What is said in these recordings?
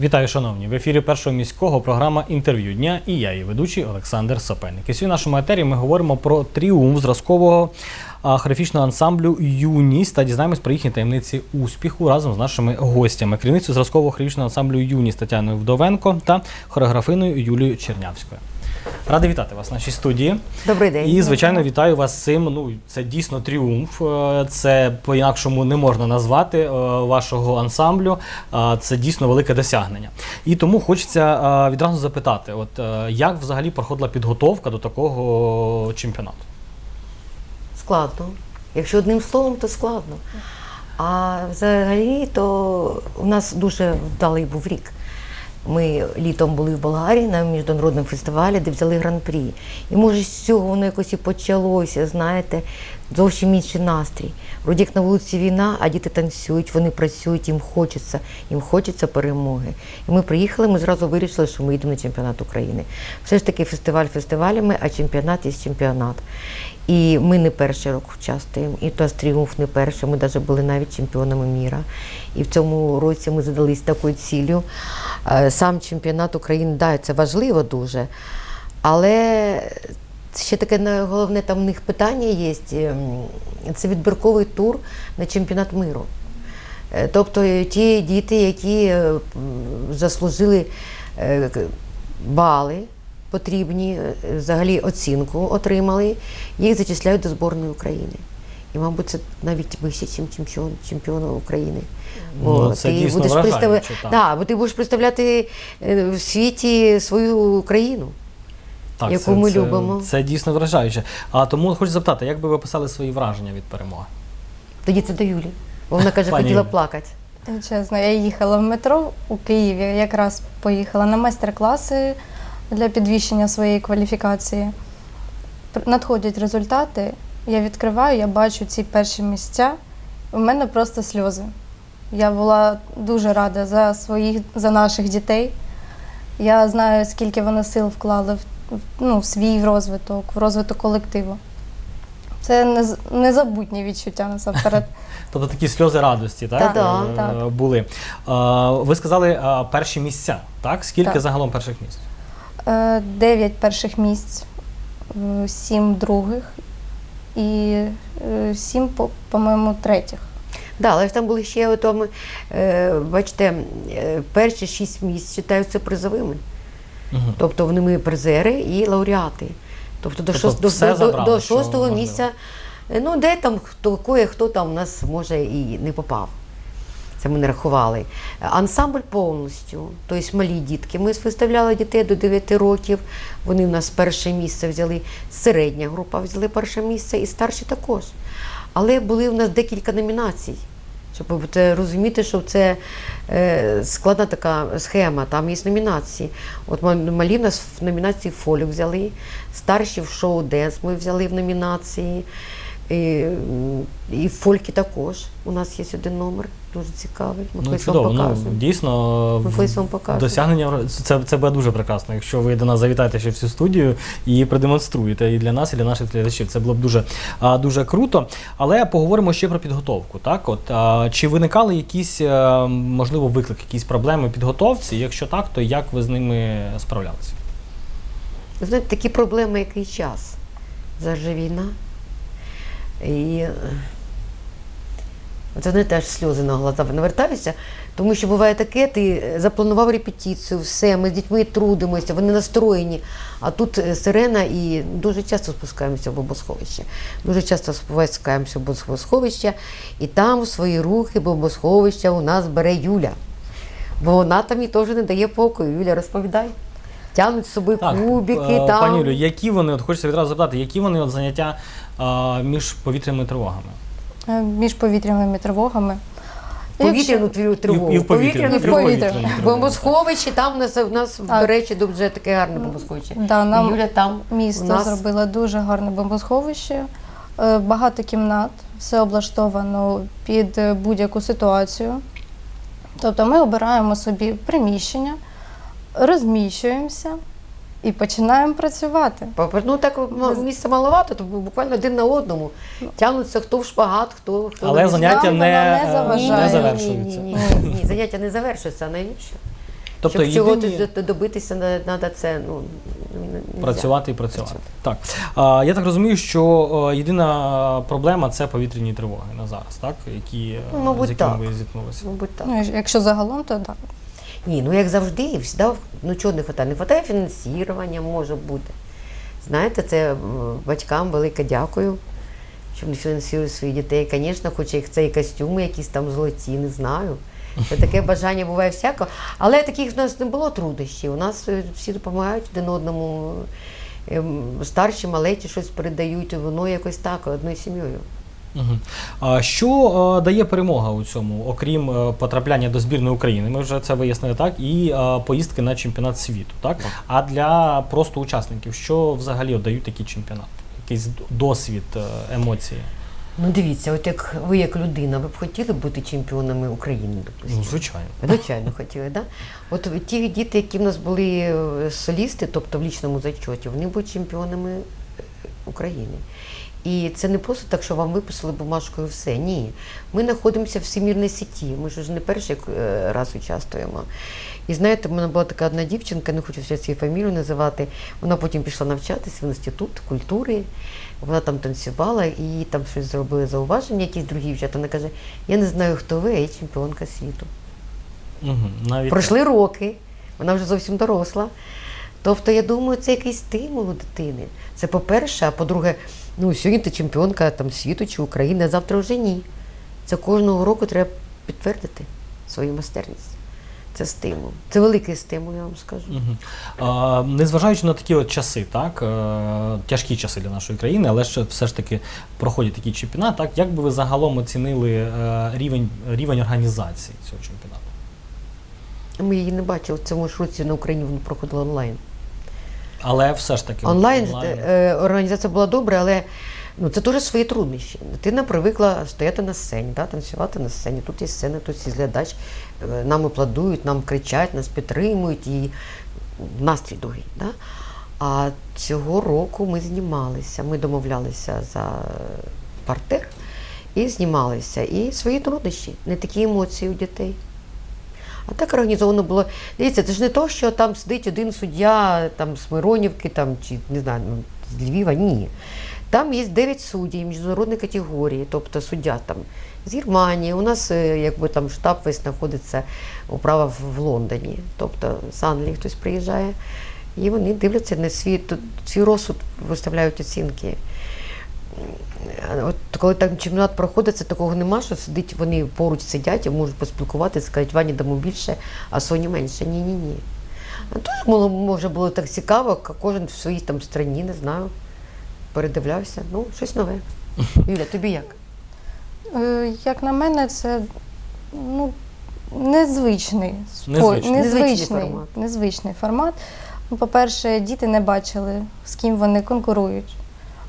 Вітаю, шановні! В ефірі першого міського програма інтерв'ю дня і я, її ведучий Олександр Сапельник. І сьогодні в нашому етері ми говоримо про тріумф зразкового хореографічного ансамблю Юність та дізнаємось про їхні таємниці успіху разом з нашими гостями. Керівницю зразкового хореографічного ансамблю Юніс Тетяною Вдовенко та хореографиною Юлією Чернявською. Радий вітати вас в нашій студії. Добрий день. І, звичайно, вітаю вас з цим. Ну, це дійсно тріумф. Е, Це по-інакшому не можна назвати е, вашого ансамблю. Е, Це дійсно велике досягнення. І тому хочеться відразу запитати: от як взагалі проходила підготовка до такого чемпіонату? Складно. Якщо одним словом, то складно. А взагалі, то у нас дуже вдалий був рік. Ми літом були в Болгарії на міжнародному фестивалі, де взяли гран-прі. І може з цього воно якось і почалося, знаєте, зовсім інший настрій. Вроді як на вулиці війна, а діти танцюють, вони працюють, їм хочеться, їм хочеться перемоги. І ми приїхали, ми зразу вирішили, що ми йдемо на чемпіонат України. Все ж таки фестиваль фестивалями, а чемпіонат є чемпіонат. І ми не перший рок участвуємо, і то тріумф не перший. Ми навіть були навіть чемпіонами міра. І в цьому році ми задались такою ціллю. Е, Сам чемпіонат України, да, це важливо дуже. Але ще таке головне там в них питання є. ем, Це відбірковий тур на чемпіонат миру. Е, Тобто ті діти, які е, заслужили е, бали потрібні, взагалі оцінку отримали, їх зачисляють до зборної України. І, мабуть, це навіть вище, ніж чемпіон, чемпіона України. Ну, це дійсно вражаюче, так. да, бо ти будеш представляти в світі свою країну. Яку це, ми це, любимо. Це дійсно вражаюче. А тому хочу запитати, як би ви описали свої враження від перемоги? Тоді це до Юлі. Бо вона каже, Пані хотіла плакати. Чесно, я їхала в метро у Києві, якраз поїхала на майстер-класи для підвищення своєї кваліфікації. Надходять результати, я відкриваю, я бачу ці перші місця. У мене просто сльози. Я була дуже рада за своїх, за наших дітей. Я знаю, скільки вони сил вклали в- ну, в свій розвиток, в розвиток колективу. Це нез- незабутні відчуття насамперед. Тобто такі сльози радості, так? Та-да, е, так. були. Ви сказали перші місця, так? Скільки Так. загалом перших місць? Е, Дев'ять перших місць, е, сім других і е, сім, по- по-моєму, третіх. Да, але ж там були ще е, бачите, е, перші шість місць вважаються призовими. Мгм. Тобто вони ми призери і лауреати. Тобто до, Тобто шост, до, забрали, до шостого місця, ну де там хто кое хто там у нас може і не попав. Це ми не рахували. Ансамбль повністю, тобто малі дітки. Ми виставляли дітей до 9 років. Вони в нас перше місце взяли. Середня група взяли перше місце і старші також. Але були в нас декілька номінацій. Щоб розуміти, що це е, складна така схема, там є номінації. От ма- малі в нас в номінації фолік взяли, старші в шоу денс ми взяли в номінації. І, і в фольки також. У нас є один номер, дуже цікавий. Ми Ну, колись вам чудово. Ну, дійсно, Ми вам покажемо. досягнення це, це буде дуже прекрасно. Якщо ви до нас завітаєте ще всю студію і продемонструєте і для нас, і для наших глядачів. Це було б дуже, дуже круто. Але поговоримо ще про підготовку. Так, от чи виникали якісь е, можливо виклики, якісь проблеми підготовці? Якщо так, то як ви з ними справлялися? Знаєте, такі проблеми, який час. Зараз же війна. І е, це знаєте, аж сльози на глаза навертаються, тому що буває таке, ти запланував репетицію, все, ми з дітьми трудимося, вони настроєні. А тут е, сирена і дуже часто спускаємося в бомбосховище. Дуже часто спускаємося в бомбосховище, і там свої руки бомбосховища у нас бере Юля. Бо вона там і теж не дає покою. Юля, розповідай. Тягнуть з собою кубики, е, там. пані Юлю, які вони, от хочеться відразу запитати, які вони от заняття а, між повітряними тривогами? Е, Між повітряними тривогами. Повітряну твою тривогу. І в повітряну І в тривогу, повітряну. Бомбосховище, там у нас, у нас Так. до речі, дуже таке гарне бомбосховище. Да, І нам Юля там Місто у нас зробило дуже гарне бомбосховище, е, багато кімнат, все облаштовано під е, будь-яку ситуацію. Тобто ми обираємо собі приміщення, розміщуємося і починаємо працювати. Ну так м- місця маловато, то буквально один на одному. Тягнуться хто в шпагат, хто, хто Але на заняття Нам не, вона не е, заважає. не Ні, завершуються. Ні, ні, ні, ні, заняття не завершуються, а навіщо? Тобто Щоб чого єдині- ти добитися, треба це ну, нельзя. Працювати і працювати. Так. А, я так розумію, що е, єдина проблема це повітряні тривоги на зараз, так? Які, е, Ну, мабуть, з якими так. ви зіткнулися. Мабуть, так. Ну, якщо загалом, то так. Ні, ну як завжди, завжди, ну чого не вистачає? Не вистачає фінансування, може бути. Знаєте, це батькам велике дякую, що вони фінансують своїх дітей. Звісно, хоч їх це і костюми якісь там золоті, не знаю. Це таке бажання буває всяко. Але таких в нас не було труднощів. У нас е, всі допомагають один одному. Ем, Старші, малеті щось передають, воно якось так, одною сім'єю. Угу. А що е, дає перемога у цьому, окрім е, потрапляння до збірної України? Ми вже це вияснили, так? І е, поїздки на чемпіонат світу, так? А для просто учасників, що взагалі дають такі чемпіонати? Якийсь досвід, емоції? Ну дивіться, от як ви як людина, ви б хотіли бути чемпіонами України, допустимо? Ну, звичайно. Звичайно, хотіли, да? От ті діти, які в нас були солісти, тобто в лічному зачоті, вони будуть чемпіонами України. І це не просто так, що вам виписали бумажкою все. Ні. Ми знаходимося в всемірній сіті. Ми ж не перший е, раз участвуємо. І знаєте, в мене була така одна дівчинка, не хочу зараз її фамілію називати. Вона потім пішла навчатися в інститут культури. Вона там танцювала і там щось зробили зауваження, якісь другі дівчата. Вона каже: Я не знаю, хто ви, а я чемпіонка світу. Угу. Навіть Пройшли роки, вона вже зовсім доросла. Тобто, я думаю, це якийсь стимул у дитини. Це по-перше, а по-друге, ну сьогодні ти чемпіонка там, світу чи України, а завтра вже ні. Це кожного року треба підтвердити свою майстерність. Це стимул. Це великий стимул, я вам скажу. Угу. А, незважаючи на такі от часи, так, е, тяжкі часи для нашої країни, але ще все ж таки проходять такі чемпіонати, так, як би ви загалом оцінили е, рівень, рівень організації цього чемпіонату? Ми її не бачили в цьому ж році на Україні воно проходило онлайн. Але все ж таки Онлайн е, організація була добра, але ну, це теж свої труднощі. Дитина привикла стояти на сцені, да, танцювати на сцені. Тут є сцена, тут є глядач, е, нам аплодують, нам кричать, нас підтримують і настрій другий. Да? А цього року ми знімалися, ми домовлялися за партер і знімалися. І свої труднощі, не такі емоції у дітей. А так організовано було. Дивіться, це ж не то, що там сидить один суддя там, з Миронівки там, чи не знаю, ну, з Львіва. Ні. Там є 9 суддів міжнародної категорії, тобто суддя там з Германії. У нас е, якби там штаб весь знаходиться управа в, Лондоні. Тобто з Англії хтось приїжджає. І вони дивляться на свій, свій розсуд, виставляють оцінки. От коли там чемпіонат проходить, це такого нема, що сидить, вони поруч сидять і можуть поспілкуватися, скажуть, Вані дамо більше, а Соні менше. Ні, ні, теж було, може було так цікаво, кожен в своїй там страні, не знаю. Передивлявся. Ну, щось нове. Юля, тобі як? Е, Як на мене, це ну, незвичний спорт. Незвичний. Незвичний Незвичний, формат. незвичний формат. Ну, по-перше, діти не бачили, з ким вони конкурують.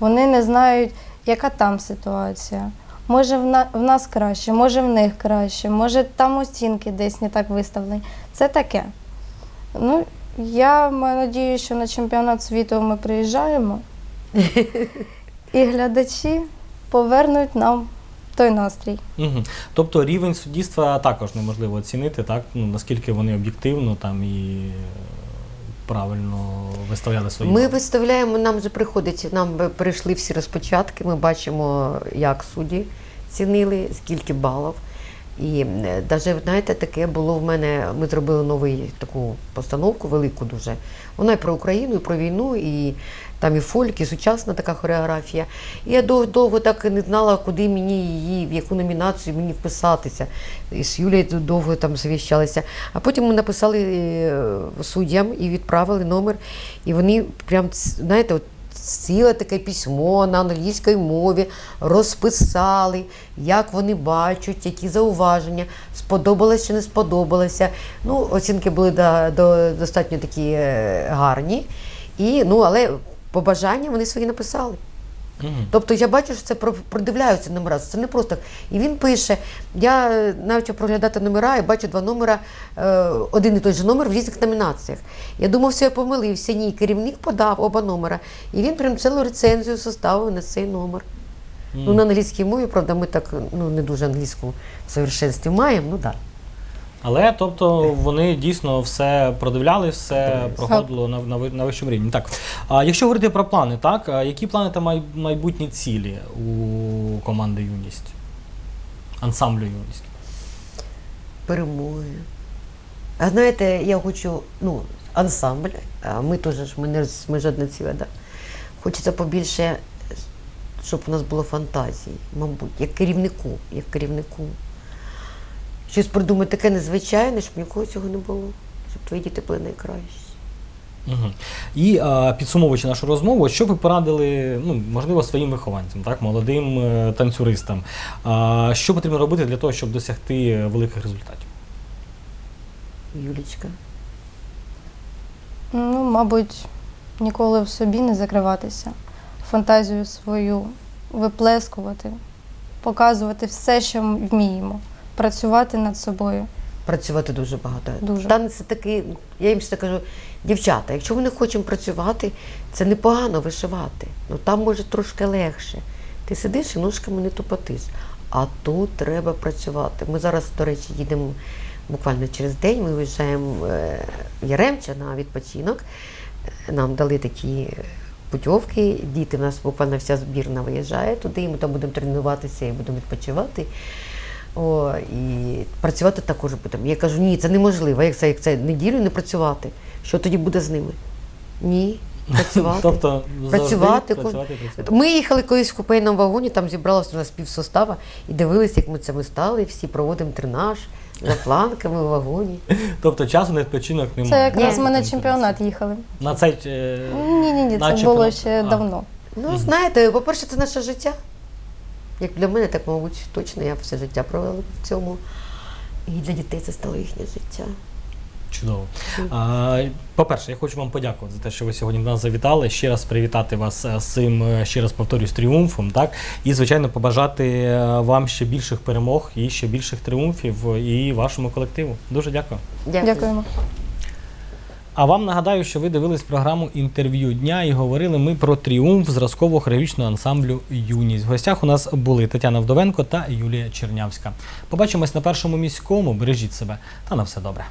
Вони не знають, яка там ситуація. Може, в, на, в нас краще, може в них краще, може там оцінки десь не так виставлені. Це таке. Ну, я маю надію, що на чемпіонат світу ми приїжджаємо, і глядачі повернуть нам той настрій. Угу. Тобто рівень суддівства також неможливо оцінити, так? Ну, наскільки вони об'єктивно там і правильно виставляли свої. Ми виставляємо, нам вже приходить, нам прийшли всі розпочатки, ми бачимо, як судді цінили, скільки балів. І навіть, знаєте, таке було в мене, ми зробили нову таку постановку, велику дуже. Вона і про Україну, і про війну, і там і фольк, і сучасна така хореографія. І я довго, довго так і не знала, куди мені її, в яку номінацію мені вписатися. І з Юлією довго там завіщалися. А потім ми написали е, суддям і відправили номер. І вони прям, знаєте, от ціле таке письмо на англійській мові розписали, як вони бачать, які зауваження, сподобалося чи не сподобалося. Ну, оцінки були до, до, достатньо такі е, гарні. І, ну, але побажання вони свої написали. Мгм. Тобто я бачу, що це про- продивляються номера. Це не просто. так. І він пише: я е, навчив проглядати номера і бачу два номера, е, один і той же номер в різних номінаціях. Я думав, що я помилився. Ні, керівник подав оба номера. І він прям цілу рецензію составив на цей номер. Ну, на англійській мові, правда, ми так ну, не дуже англійську в совершенстві маємо, ну так. Але тобто вони дійсно все продивляли, все проходило на, на, на вищому рівні. Так. А якщо говорити про плани, так, які плани та май, майбутні цілі у команди Юність? Ансамблю Юність? перемоги. А знаєте, я хочу, ну, ансамбль, а ми теж ми, не, ми ж одне ціле, да? Хочеться побільше, щоб у нас було фантазії, мабуть, як керівнику, як керівнику. Щось придумати таке незвичайне, щоб нікого цього не було, щоб твої діти були найкращі. Угу. І а, підсумовуючи нашу розмову, що ви порадили, ну, можливо, своїм вихованцям, так, молодим е, танцюристам? А, що потрібно робити для того, щоб досягти великих результатів? Юлічка. Ну, мабуть, ніколи в собі не закриватися, фантазію свою виплескувати, показувати все, що ми вміємо, працювати над собою. Працювати дуже багато. Дуже. Танець це такий, я їм завжди кажу, дівчата, якщо ми не хочемо працювати, це непогано вишивати. Ну там може трошки легше. Ти сидиш і ножками не тупотиш. А тут треба працювати. Ми зараз, до речі, їдемо буквально через день. Ми виїжджаємо е, в Яремче на відпочинок. Е, Нам дали такі путівки. Діти в нас буквально вся збірна виїжджає туди, і ми там будемо тренуватися і будемо відпочивати. О, і працювати також будемо. Я кажу, ні, це неможливо. Як це, як це неділю не працювати? Що тоді буде з ними? Ні, працювати. Тобто Працювати, працювати, працювати. Ми їхали колись в купейному вагоні, там зібралося у нас півсостава і дивилися, як ми це ми стали, всі проводимо тренаж за фланками в вагоні. Тобто часу на відпочинок немає. Це якраз ми на чемпіонат їхали. На цей е, Ні, ні, ні, на це було чемпіонат. ще А. давно. Ну, знаєте, по-перше, це наше життя. Як для мене, так, мабуть, точно я все життя провела в цьому. І для дітей це стало їхнє життя. Чудово. А, по-перше, я хочу вам подякувати за те, що ви сьогодні до нас завітали. Ще раз привітати вас е, з цим, е, ще раз повторюсь, тріумфом. Так? І, звичайно, побажати е, вам ще більших перемог і ще більших тріумфів і вашому колективу. Дуже дякую. Дякую. Дякуємо. А вам нагадаю, що ви дивились програму інтерв'ю дня і говорили ми про тріумф зразкового хореографічного ансамблю Юність. В гостях у нас були Тетяна Вдовенко та Юлія Чернявська. Побачимось на першому міському. Бережіть себе та на все добре.